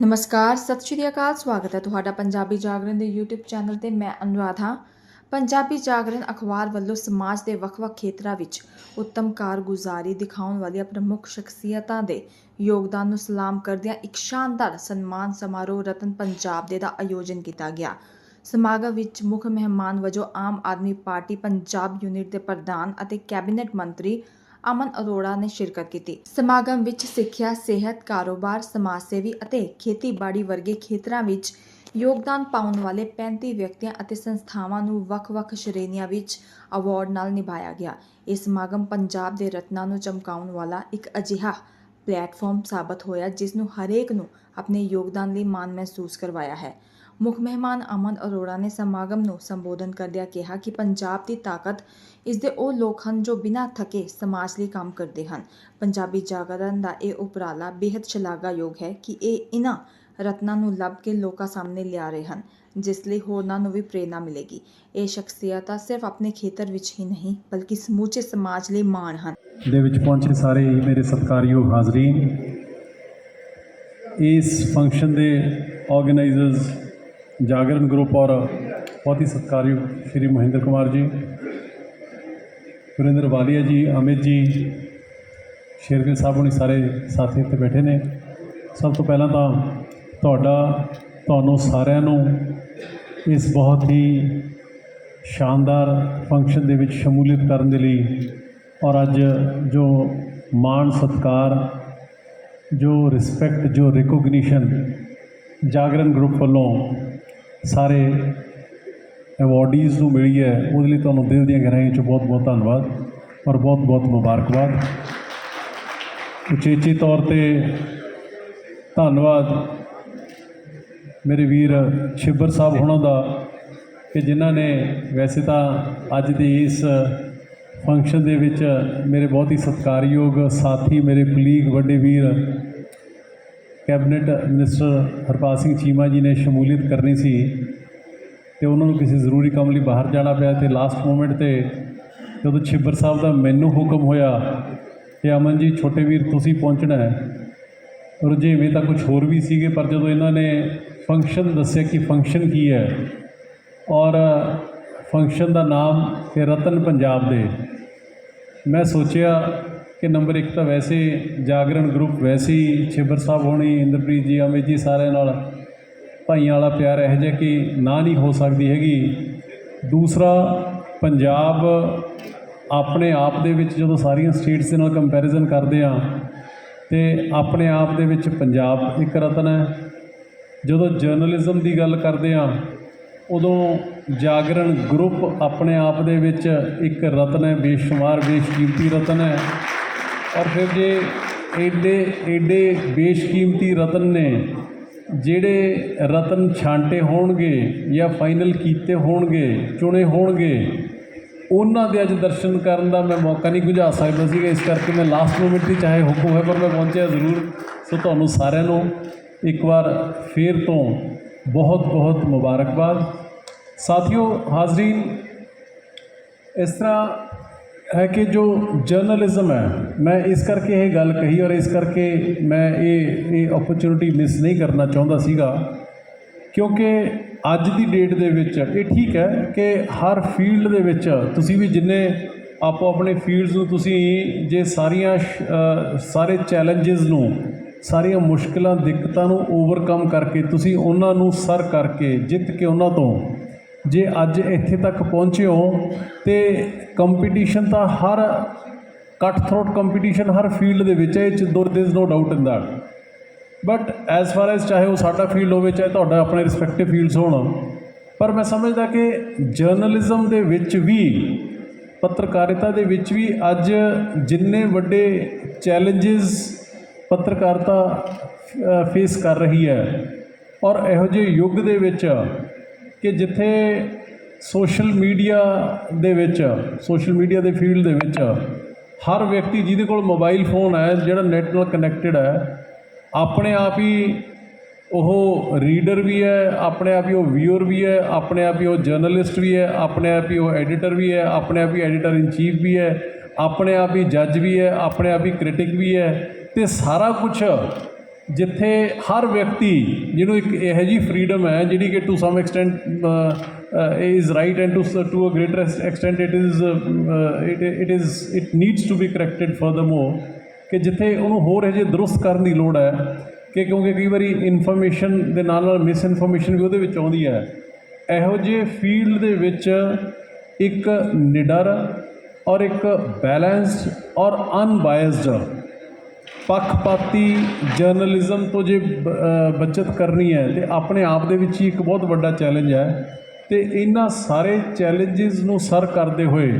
ਨਮਸਕਾਰ, ਸਤਿ ਸ਼੍ਰੀ ਅਕਾਲ, ਸਵਾਗਤ ਹੈ ਤੁਹਾਡਾ ਪੰਜਾਬੀ ਜਾਗਰਣ ਦੇ YouTube ਚੈਨਲ ਤੇ ਮੈਂ ਅਨੁਰਾਧ। ਹਾਂ ਪੰਜਾਬੀ ਜਾਗਰਣ ਅਖਬਾਰ ਵੱਲੋਂ ਸਮਾਜ ਦੇ ਵੱਖ-ਵੱਖ ਖੇਤਰਾਂ ਵਿੱਚ ਉੱਤਮ ਕਾਰਗੁਜ਼ਾਰੀ ਦਿਖਾਉਣ ਵਾਲੀਆਂ ਪ੍ਰਮੁੱਖ ਸ਼ਖਸੀਅਤਾਂ ਦੇ ਯੋਗਦਾਨ ਨੂੰ ਸਲਾਮ ਕਰਦਿਆਂ ਇੱਕ ਸ਼ਾਨਦਾਰ ਸਨਮਾਨ ਸਮਾਰੋਹ ਰਤਨ ਪੰਜਾਬ ਦੇ ਦਾ ਆਯੋਜਨ ਕੀਤਾ ਗਿਆ। ਸਮਾਗਮ ਵਿੱਚ ਮੁੱਖ ਮਹਿਮਾਨ ਵਜੋਂ ਆਮ ਆਦਮੀ ਪਾਰਟੀ ਪੰਜਾਬ ਯੂਨਿਟ ਦੇ ਪ੍ਰਧਾਨ ਅਤੇ ਕੈਬਨਿਟ ਮੰਤਰੀ ਅਮਨ ਅਰੋੜਾ ਨੇ ਸ਼ਿਰਕਤ ਕੀਤੀ। ਸਮਾਗਮ ਵਿੱਚ ਸਿੱਖਿਆ, ਸਿਹਤ, ਕਾਰੋਬਾਰ ਸਮਾਜ ਸੇਵੀ ਅਤੇ ਖੇਤੀਬਾੜੀ ਵਰਗੇ ਖੇਤਰਾਂ ਵਿੱਚ ਯੋਗਦਾਨ ਪਾਉਣ ਵਾਲੇ 35 ਵਿਅਕਤੀਆਂ ਅਤੇ ਸੰਸਥਾਵਾਂ ਨੂੰ ਵੱਖ-ਵੱਖ ਸ਼੍ਰੇਣੀਆਂ ਵਿੱਚ ਅਵਾਰਡ ਨਾਲ ਨਿਭਾਇਆ ਗਿਆ। ਇਹ ਸਮਾਗਮ ਪੰਜਾਬ ਦੇ ਰਤਨਾਂ ਨੂੰ ਚਮਕਾਉਣ ਵਾਲਾ ਇੱਕ ਅਜਿਹਾ ਪਲੇਟਫਾਰਮ ਸਾਬਤ ਹੋਇਆ, ਜਿਸ ਨੂੰ ਹਰੇਕ ਨੂੰ ਆਪਣੇ ਯੋਗਦਾਨ ਲਈ ਮਾਣ ਮਹਿਸੂਸ ਕਰਵਾਇਆ ਹੈ। ਮੁੱਖ ਮਹਿਮਾਨ ਅਮਨ ਅਰੋੜਾ ਨੇ ਸਮਾਗਮ ਨੂੰ ਸੰਬੋਧਨ ਕਰਦਿਆਂ ਕਿਹਾ ਕਿ ਪੰਜਾਬ ਦੀ ਤਾਕਤ ਇਸ ਦੇ ਉਹ ਲੋਕ ਹਨ ਜੋ ਬਿਨਾਂ ਥਕੇ ਸਮਾਜ ਲਈ ਕੰਮ ਕਰਦੇ ਹਨ। ਪੰਜਾਬੀ ਜਾਗਰਣ ਦਾ ਇਹ ਉਪਰਾਲਾ ਬੇहद ਸ਼ਲਾਘਾਯੋਗ ਹੈ ਕਿ ਇਹ ਇਹਨਾਂ ਰਤਨਾਂ ਨੂੰ ਲੱਭ ਕੇ ਲੋਕਾਂ ਸਾਹਮਣੇ ਲਿਆ ਰਹੇ ਹਨ, ਜਿਸ ਲਈ ਹੋਰਨਾਂ ਨੂੰ ਵੀ ਪ੍ਰੇਰਣਾ ਮਿਲੇਗੀ। ਇਹ ਸ਼ਖਸੀਅਤਾਂ ਸਿਰਫ ਆਪਣੇ ਖੇਤਰ ਵਿੱਚ ਹੀ ਨਹੀਂ, ਬਲਕਿ ਸਮੂਚੇ ਸਮਾਜ ਲਈ ਮਾਣ ਹਨ। ਦੇ ਵਿੱਚ ਪਹੁੰਚੇ ਸਾਰੇ ਹੀ ਮੇਰੇ ਸਤਿਕਾਰਯੋਗ ਹਾਜ਼ਰੀਨ, ਇਸ ਫੰਕਸ਼ਨ ਦੇ ਆਰਗੇਨਾਈਜ਼ਰਸ ਜਾਗਰਣ ਗਰੁੱਪ ਔਰ ਬਹੁਤ ਹੀ ਸਤਿਕਾਰਯੋਗ ਸ਼੍ਰੀ ਮਹਿੰਦਰ ਕੁਮਾਰ ਜੀ, ਸੁਰਿੰਦਰ ਵਾਲੀਆ ਜੀ, ਅਮਿਤ ਜੀ, ਸ਼ੇਰਗਿਲ ਸਾਹਿਬ ਹੁਣੀ ਸਾਰੇ ਸਾਥੀ ਇੱਥੇ ਬੈਠੇ ਨੇ। ਸਭ ਤੋਂ ਪਹਿਲਾਂ ਤਾਂ ਤੁਹਾਡਾ, ਤੁਹਾਨੂੰ ਸਾਰਿਆਂ ਨੂੰ ਇਸ ਬਹੁਤ ਹੀ ਸ਼ਾਨਦਾਰ ਫੰਕਸ਼ਨ ਦੇ ਵਿੱਚ ਸ਼ਮੂਲੀਅਤ ਕਰਨ ਦੇ ਲਈ ਔਰ ਅੱਜ ਜੋ ਮਾਣ ਸਤਕਾਰ, ਜੋ ਰਿਸਪੈਕਟ ਜੋ ਰਿਕੋਗਨੀਸ਼ਨ ਜਾਗਰਣ ਗਰੁੱਪ ਵੱਲੋਂ ਸਾਰੇ ਅਵਾਰਡੀਜ਼ ਨੂੰ ਮਿਲੀ ਹੈ, ਉਹਦੇ ਲਈ ਤੁਹਾਨੂੰ ਦਿਲ ਦੀਆਂ ਗਹਿਰਾਈਆਂ 'ਚੋਂ ਬਹੁਤ ਬਹੁਤ ਧੰਨਵਾਦ ਔਰ ਬਹੁਤ ਬਹੁਤ ਮੁਬਾਰਕਬਾਦ। ਉਚੇਚੇ ਤੌਰ ਤੇ ਧੰਨਵਾਦ ਮੇਰੇ ਵੀਰ ਛਿੱਬਰ ਸਾਹਿਬ ਹੁਣਾਂ ਦਾ ਕਿ ਜਿਨ੍ਹਾਂ ਨੇ ਵੈਸੇ ਤਾਂ ਅੱਜ ਦੇ ਇਸ ਫੰਕਸ਼ਨ ਦੇ ਵਿੱਚ ਮੇਰੇ ਬਹੁਤ ਹੀ ਸਤਿਕਾਰਯੋਗ ਸਾਥੀ, ਮੇਰੇ ਕੁਲੀਗ ਵੱਡੇ ਵੀਰ ਕੈਬਨਿਟ ਮਿਨਿਸਟਰ ਹਰਪਾਲ ਸਿੰਘ ਚੀਮਾ ਜੀ ਨੇ ਸ਼ਮੂਲੀਅਤ ਕਰਨੀ ਸੀ ਤੇ ਉਹਨਾਂ ਨੂੰ ਕਿਸੇ ਜ਼ਰੂਰੀ ਕੰਮ ਲਈ ਬਾਹਰ ਜਾਣਾ ਪਿਆ ਤੇ ਲਾਸਟ ਮੂਮੈਂਟ ਤੇ ਜਦੋਂ ਛਿੱਬਰ ਸਾਹਿਬ ਦਾ ਮੈਨੂੰ ਹੁਕਮ ਹੋਇਆ ਕਿ ਅਮਨ ਜੀ, ਛੋਟੇ ਵੀਰ ਤੁਸੀਂ ਪਹੁੰਚਣਾ ਹੈ। ਰੁਝੇਵੇਂ ਤਾਂ ਕੁਝ ਹੋਰ ਵੀ ਸੀਗੇ, ਪਰ ਜਦੋਂ ਇਹਨਾਂ ਨੇ ਫੰਕਸ਼ਨ ਦੱਸਿਆ ਕਿ ਫੰਕਸ਼ਨ ਕੀ ਹੈ ਔਰ ਫੰਕਸ਼ਨ ਦਾ ਨਾਮ ਹੈ ਰਤਨ ਪੰਜਾਬ ਦੇ, ਮੈਂ ਸੋਚਿਆ ਕਿ ਨੰਬਰ 1 ਤਾਂ ਵੈਸੇ ਜਾਗਰਣ ਗਰੁੱਪ ਵੈਸੇ ਹੀ ਛੇਬਰ ਸਾਹਿਬ ਹੋਣੀ, ਇੰਦਰਪ੍ਰੀਤ ਜੀ, ਅਮਿਤ ਜੀ ਸਾਰਿਆਂ ਨਾਲ ਭਾਈਆਂ ਵਾਲਾ ਪਿਆਰ ਇਹੋ ਜਿਹਾ ਕਿ ਨਾ ਨਹੀਂ ਹੋ ਸਕਦੀ ਹੈਗੀ। ਦੂਸਰਾ, ਪੰਜਾਬ ਆਪਣੇ ਆਪ ਦੇ ਵਿੱਚ ਜਦੋਂ ਸਾਰੀਆਂ ਸਟੇਟਸ ਦੇ ਨਾਲ ਕੰਪੈਰੀਜ਼ਨ ਕਰਦੇ ਆ ਤੇ ਆਪਣੇ ਆਪ ਦੇ ਵਿੱਚ ਪੰਜਾਬ ਇੱਕ ਰਤਨ ਹੈ। ਜਦੋਂ ਜਰਨਲਿਜ਼ਮ ਦੀ ਗੱਲ ਕਰਦੇ ਆ ਉਦੋਂ ਜਾਗਰਣ ਗਰੁੱਪ ਆਪਣੇ ਆਪ ਦੇ ਵਿੱਚ ਇੱਕ ਰਤਨ ਹੈ, ਬੇਸ਼ੁਮਾਰ, ਬੇਸ਼ਕੀਮਤੀ ਰਤਨ ਹੈ। ਔਰ ਫਿਰ ਜੇ ਐਡੇ ਐਡੇ ਬੇਸ਼ਕੀਮਤੀ ਰਤਨ ਨੇ, ਜਿਹੜੇ ਰਤਨ ਛਾਂਟੇ ਹੋਣਗੇ ਜਾਂ ਫਾਈਨਲ ਕੀਤੇ ਹੋਣਗੇ, ਚੁਣੇ ਹੋਣਗੇ, ਉਹਨਾਂ ਦੇ ਅੱਜ ਦਰਸ਼ਨ ਕਰਨ ਦਾ ਮੈਂ ਮੌਕਾ ਨਹੀਂ ਗੁਝਾ ਸਕਦਾ ਸੀਗਾ। ਇਸ ਕਰਕੇ ਮੈਂ ਲਾਸਟ ਮੂਮੈਂਟ ਦੀ ਚਾਹੇ ਹੁਕਮ ਹੈ ਪਰ ਮੈਂ ਪਹੁੰਚਿਆ ਜ਼ਰੂਰ। ਸੋ ਤੁਹਾਨੂੰ ਸਾਰਿਆਂ ਨੂੰ ਇੱਕ ਵਾਰ ਫੇਰ ਤੋਂ ਬਹੁਤ ਬਹੁਤ ਮੁਬਾਰਕਬਾਦ। ਸਾਥੀਓ ਹਾਜ਼ਰੀਨ, ਇਸ ਤਰ੍ਹਾਂ ਹੈ ਕਿ ਜੋ ਜਰਨਲਿਜ਼ਮ ਹੈ, ਮੈਂ ਇਸ ਕਰਕੇ ਇਹ ਗੱਲ ਕਹੀ ਔਰ ਇਸ ਕਰਕੇ ਮੈਂ ਇਹ ਇਹ ਓਪਰਚੁਨਿਟੀ ਮਿਸ ਨਹੀਂ ਕਰਨਾ ਚਾਹੁੰਦਾ ਸੀਗਾ। ਕਿਉਂਕਿ ਅੱਜ ਦੀ ਡੇਟ ਦੇ ਵਿੱਚ ਇਹ ਠੀਕ ਹੈ ਕਿ ਹਰ ਫੀਲਡ ਦੇ ਵਿੱਚ ਤੁਸੀਂ ਵੀ ਜਿੰਨੇ ਆਪੋ ਆਪਣੇ ਫੀਲਡਸ ਨੂੰ ਤੁਸੀਂ ਜੇ ਸਾਰੀਆਂ ਸ਼- ਸਾਰੇ ਚੈਲੰਜਸ ਨੂੰ, ਸਾਰੀਆਂ ਮੁਸ਼ਕਲਾਂ, ਦਿੱਕਤਾਂ ਨੂੰ ਓਵਰਕਮ ਕਰਕੇ ਤੁਸੀਂ ਉਹਨਾਂ ਨੂੰ ਸਰ ਕਰਕੇ ਜਿੱਤ ਕੇ ਉਹਨਾਂ ਤੋਂ ਜੇ ਅੱਜ ਇੱਥੇ ਤੱਕ ਪਹੁੰਚੇ ਹੋ, ਤੇ ਕੰਪੀਟੀਸ਼ਨ ਤਾਂ ਹਰ ਕੱਟ ਥਰੋਟ ਕੰਪੀਟੀਸ਼ਨ ਹਰ ਫੀਲਡ ਦੇ ਵਿੱਚ ਹੈ ਇਚ 'ਚ ਦੋ there no doubt in that but as far as ਚਾਹੇ ਉਹ ਸਾਡਾ ਫੀਲਡ ਹੋਵੇ, ਚਾਹੇ ਤੁਹਾਡਾ ਆਪਣੇ ਰਿਸਪੈਕਟਿਵ ਫੀਲਡਸ ਹੋਣ, ਪਰ ਮੈਂ ਸਮਝਦਾ ਕਿ ਜਰਨਲਿਜ਼ਮ ਦੇ ਵਿੱਚ ਵੀ, ਪੱਤਰਕਾਰਿਤਾ ਦੇ ਵਿੱਚ ਵੀ ਅੱਜ ਜਿੰਨੇ ਵੱਡੇ ਚੈਲੰਜਸ ਪੱਤਰਕਾਰਤਾ ਫੇਸ ਕਰ ਰਹੀ ਹੈ, ਔਰ ਇਹੋ ਜਿਹੇ ਯੁੱਗ ਦੇ ਵਿੱਚ ਕਿ ਜਿੱਥੇ ਸੋਸ਼ਲ ਮੀਡੀਆ ਦੇ ਵਿੱਚ, ਸੋਸ਼ਲ ਮੀਡੀਆ ਦੇ ਫੀਲਡ ਦੇ ਵਿੱਚ ਹਰ ਵਿਅਕਤੀ ਜਿਹਦੇ ਕੋਲ ਮੋਬਾਈਲ ਫੋਨ ਹੈ, ਜਿਹੜਾ ਨੈਟ ਨਾਲ ਕਨੈਕਟਡ ਹੈ, ਆਪਣੇ ਆਪ ਹੀ ਉਹ ਰੀਡਰ ਵੀ ਹੈ, ਆਪਣੇ ਆਪ ਹੀ ਉਹ ਵਿਊਅਰ ਵੀ ਹੈ, ਆਪਣੇ ਆਪ ਹੀ ਉਹ ਜਰਨਲਿਸਟ ਵੀ ਹੈ, ਆਪਣੇ ਆਪ ਹੀ ਉਹ ਐਡੀਟਰ ਵੀ ਹੈ, ਆਪਣੇ ਆਪ ਹੀ ਐਡੀਟਰ ਇਨ ਚੀਫ ਵੀ ਹੈ, ਆਪਣੇ ਆਪ ਹੀ ਜੱਜ ਵੀ ਹੈ, ਆਪਣੇ ਆਪ ਹੀ ਕ੍ਰਿਟਿਕ ਵੀ ਹੈ ਤੇ ਸਾਰਾ ਕੁਝ ਜਿੱਥੇ ਹਰ ਵਿਅਕਤੀ ਜਿਹਨੂੰ ਇੱਕ ਇਹੋ ਜਿਹੀ ਫਰੀडम ਹੈ, ਜਿਹੜੀ ਕਿ to some extent is right and to to a greater extent it is it it is it needs to be corrected furthermore ਕਿ ਜਿੱਥੇ ਉਹਨੂੰ ਹੋਰ ਇਹ ਜੇ ਦਰੁਸਤ ਕਰਨ ਦੀ ਲੋੜ ਹੈ, ਕਿ ਕਿਉਂਕਿ ਕਈ ਵਾਰੀ ਇਨਫੋਰਮੇਸ਼ਨ ਦੇ ਨਾਲ ਨਾਲ ਮਿਸ ਇਨਫੋਰਮੇਸ਼ਨ ਵੀ ਉਹਦੇ ਵਿੱਚ ਆਉਂਦੀ ਹੈ। ਇਹੋ ਜਿਹੇ ਫੀਲਡ ਦੇ ਵਿੱਚ ਇੱਕ ਨਿਡਰ ਔਰ ਇੱਕ ਬੈਲੈਂਸਡ ਔਰ ਅਨਬਾਇਸਡ ਪੱਖਪਾਤੀ ਜਰਨਲਿਜ਼ਮ ਤੋਂ ਜੇ ਬ- ਬਚਤ ਕਰਨੀ ਹੈ, ਤੇ ਆਪਣੇ ਆਪ ਦੇ ਵਿੱਚ ਹੀ ਇੱਕ ਬਹੁਤ ਵੱਡਾ ਚੈਲੰਜ ਹੈ। ਤੇ ਇਹਨਾਂ ਸਾਰੇ ਚੈਲੰਜਸ ਨੂੰ ਸਰ ਕਰਦੇ ਹੋਏ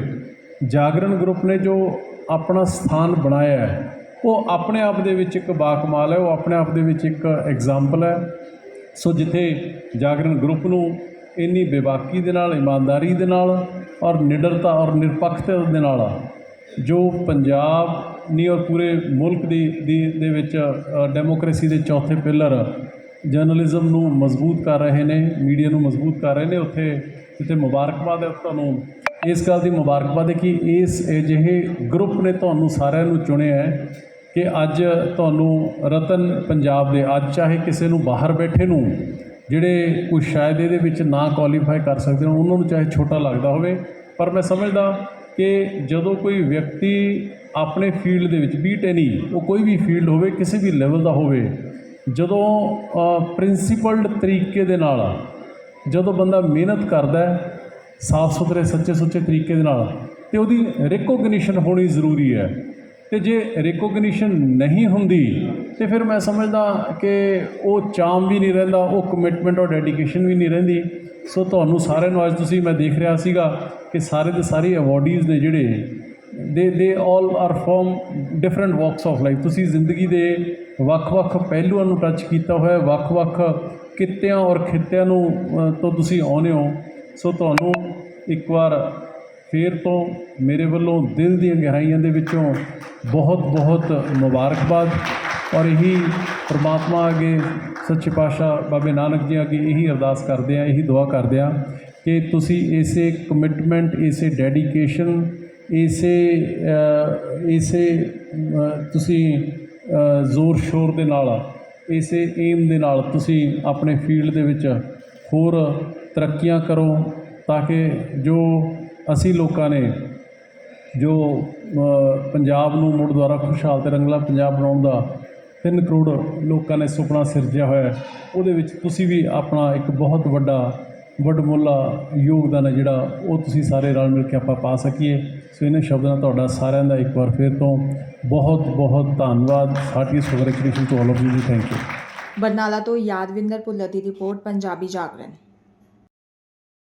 ਜਾਗਰਣ ਗਰੁੱਪ ਨੇ ਜੋ ਆਪਣਾ ਸਥਾਨ ਬਣਾਇਆ ਹੈ, ਉਹ ਆਪਣੇ ਆਪ ਦੇ ਵਿੱਚ ਇੱਕ ਬਾਕਮਾਲ ਹੈ, ਉਹ ਆਪਣੇ ਆਪ ਦੇ ਵਿੱਚ ਇੱਕ ਐਗਜ਼ਾਮਪਲ ਹੈ। ਸੋ ਜਿੱਥੇ ਜਾਗਰਣ ਗਰੁੱਪ ਨੂੰ ਇੰਨੀ ਬੇਬਾਕੀ ਦੇ ਨਾਲ, ਇਮਾਨਦਾਰੀ ਦੇ ਨਾਲ ਔਰ ਨਿਡਰਤਾ ਔਰ ਨਿਰਪੱਖਤਾ ਦੇ ਨਾਲ ਜੋ ਪੰਜਾਬ ਨਹੀਂ ਔਰ ਪੂਰੇ ਮੁਲਕ ਦੀ ਦੀ ਦੇ ਵਿੱਚ ਅ, ਡੈਮੋਕ੍ਰੇਸੀ ਦੇ ਚੌਥੇ ਪਿਲਰ ਜਰਨਲਿਜ਼ਮ ਨੂੰ ਮਜ਼ਬੂਤ ਕਰ ਰਹੇ ਨੇ ਮੀਡੀਆ ਨੂੰ ਮਜ਼ਬੂਤ ਕਰ ਰਹੇ ਨੇ ਉੱਥੇ ਜਿੱਥੇ ਮੁਬਾਰਕਬਾਦ ਹੈ ਤੁਹਾਨੂੰ ਇਸ ਗੱਲ ਦੀ ਮੁਬਾਰਕਬਾਦ ਹੈ ਕਿ ਇਸ ਅਜਿਹੇ ਗਰੁੱਪ ਨੇ ਤੁਹਾਨੂੰ ਸਾਰਿਆਂ ਨੂੰ ਚੁਣਿਆ ਹੈ ਕਿ ਅੱਜ ਤੁਹਾਨੂੰ ਰਤਨ ਪੰਜਾਬ ਦੇ ਅੱਜ ਚਾਹੇ ਕਿਸੇ ਨੂੰ ਬਾਹਰ ਬੈਠੇ ਨੂੰ ਜਿਹੜੇ ਕੋਈ ਸ਼ਾਇਦ ਇਹਦੇ ਵਿੱਚ ਨਾ ਕੁਆਲੀਫਾਈ ਕਰ ਸਕਦੇ ਹੋ ਉਹਨਾਂ ਨੂੰ ਚਾਹੇ ਛੋਟਾ ਲੱਗਦਾ ਹੋਵੇ ਪਰ ਮੈਂ ਸਮਝਦਾ ਕਿ ਜਦੋਂ ਕੋਈ ਵਿਅਕਤੀ ਆਪਣੇ ਫੀਲਡ ਦੇ ਵਿੱਚ ਬੀ ਟੈਨੀ ਉਹ ਕੋਈ ਵੀ ਫੀਲਡ ਹੋਵੇ, ਕਿਸੇ ਵੀ ਲੈਵਲ ਦਾ ਹੋਵੇ, ਜਦੋਂ ਪ੍ਰਿੰਸੀਪਲਡ ਤਰੀਕੇ ਦੇ ਨਾਲ, ਜਦੋਂ ਬੰਦਾ ਮਿਹਨਤ ਕਰਦਾ ਹੈ, ਸਾਫ਼ ਸੁਥਰੇ, ਸੱਚੇ ਸੁੱਚੇ ਤਰੀਕੇ ਦੇ ਨਾਲ, ਤੇ ਉਹਦੀ ਰਿਕੋਗਨੀਸ਼ਨ ਹੋਣੀ ਜ਼ਰੂਰੀ ਹੈ। ਤੇ ਜੇ ਰਿਕੋਗਨੀਸ਼ਨ ਨਹੀਂ ਹੁੰਦੀ, ਤੇ ਫਿਰ ਮੈਂ ਸਮਝਦਾ ਕਿ ਉਹ ਚਾਮ ਵੀ ਨਹੀਂ ਰਹਿੰਦਾ, ਉਹ ਕਮਿਟਮੈਂਟ ਔਰ ਡੈਡੀਕੇਸ਼ਨ ਵੀ ਨਹੀਂ ਰਹਿੰਦੀ। ਸੋ ਤੁਹਾਨੂੰ ਸਾਰਿਆਂ ਨੂੰ, ਅੱਜ ਤੁਸੀਂ, ਮੈਂ ਦੇਖ ਰਿਹਾ ਸੀਗਾ ਕਿ ਸਾਰੇ ਦੇ ਸਾਰੇ ਅਵਾਰਡੀਜ਼ ਨੇ ਜਿਹੜੇ they they all are from different walks of life ਤੁਸੀਂ ਜ਼ਿੰਦਗੀ ਦੇ ਵੱਖ-ਵੱਖ ਪਹਿਲੂਆਂ ਨੂੰ ਟੱਚ ਕੀਤਾ ਹੋਇਆ ਵੱਖ-ਵੱਖ ਕਿੱਤਿਆਂ ਔਰ ਖਿੱਤਿਆਂ ਨੂੰ ਤੋਂ ਤੁਸੀਂ ਆਉਂਦੇ ਹੋ। ਸੋ ਤੁਹਾਨੂੰ ਇੱਕ ਵਾਰ ਫੇਰ ਤੋਂ ਮੇਰੇ ਵੱਲੋਂ ਦਿਲ ਦੀਆਂ ਗਹਿਰਾਈਆਂ ਦੇ ਵਿੱਚੋਂ ਬਹੁਤ ਬਹੁਤ ਮੁਬਾਰਕਬਾਦ। ਔਰ ਇਹੀ ਪ੍ਰਮਾਤਮਾ ਅੱਗੇ ਸੱਚੇ ਪਾਤਸ਼ਾਹ ਬਾਬੇ ਨਾਨਕ ਜੀ ਅੱਗੇ ਇਹੀ ਅਰਦਾਸ ਕਰਦੇ ਆ ਇਹੀ ਦੁਆ ਕਰਦੇ ਆ ਕਿ ਤੁਸੀਂ ਇਸੇ ਕਮਿਟਮੈਂਟ ਇਸੇ ਡੈਡੀਕੇਸ਼ਨ ਇਸੇ ਇਸੇ ਤੁਸੀਂ ਜ਼ੋਰ ਸ਼ੋਰ ਦੇ ਨਾਲ, ਇਸੇ ਏਮ ਦੇ ਨਾਲ ਤੁਸੀਂ ਆਪਣੇ ਫੀਲਡ ਦੇ ਵਿੱਚ ਹੋਰ ਤਰੱਕੀਆਂ ਕਰੋ ਤਾਂ ਕਿ ਜੋ ਅਸੀਂ ਲੋਕਾਂ ਨੇ, ਜੋ ਪੰਜਾਬ ਨੂੰ ਮੁੜ ਦੁਆਰਾ ਖੁਸ਼ਹਾਲ ਤੇ ਰੰਗਲਾ ਪੰਜਾਬ ਬਣਾਉਣ ਦਾ 3 ਕਰੋੜ ਲੋਕਾਂ ਨੇ ਸੁਪਨਾ ਸਿਰਜਿਆ ਹੋਇਆ ਉਹਦੇ ਵਿੱਚ ਤੁਸੀਂ ਵੀ ਆਪਣਾ ਇੱਕ ਬਹੁਤ ਵੱਡਾ ਵੱਡਮੁੱਲਾ ਯੋਗਦਾਨ ਹੈ ਜਿਹੜਾ ਉਹ ਤੁਸੀਂ ਸਾਰੇ ਰਲ ਮਿਲ ਕੇ ਆਪਾਂ ਪਾ ਸਕੀਏ। ਸੋ ਇਹਨਾਂ ਸ਼ਬਦਾਂ ਨਾਲ ਤੁਹਾਡਾ ਸਾਰਿਆਂ ਦਾ ਇੱਕ ਵਾਰ ਫਿਰ ਤੋਂ ਬਹੁਤ ਬਹੁਤ ਧੰਨਵਾਦ। ਸਾਡੀ congratulation to all of you ਜੀ ਥੈਂਕ ਯੂ ਬਰਨਾਲਾ ਤੋਂ ਯਾਦਵਿੰਦਰ ਭੁੱਲਰ ਦੀ ਰਿਪੋਰਟ, ਪੰਜਾਬੀ ਜਾਗਰਣ।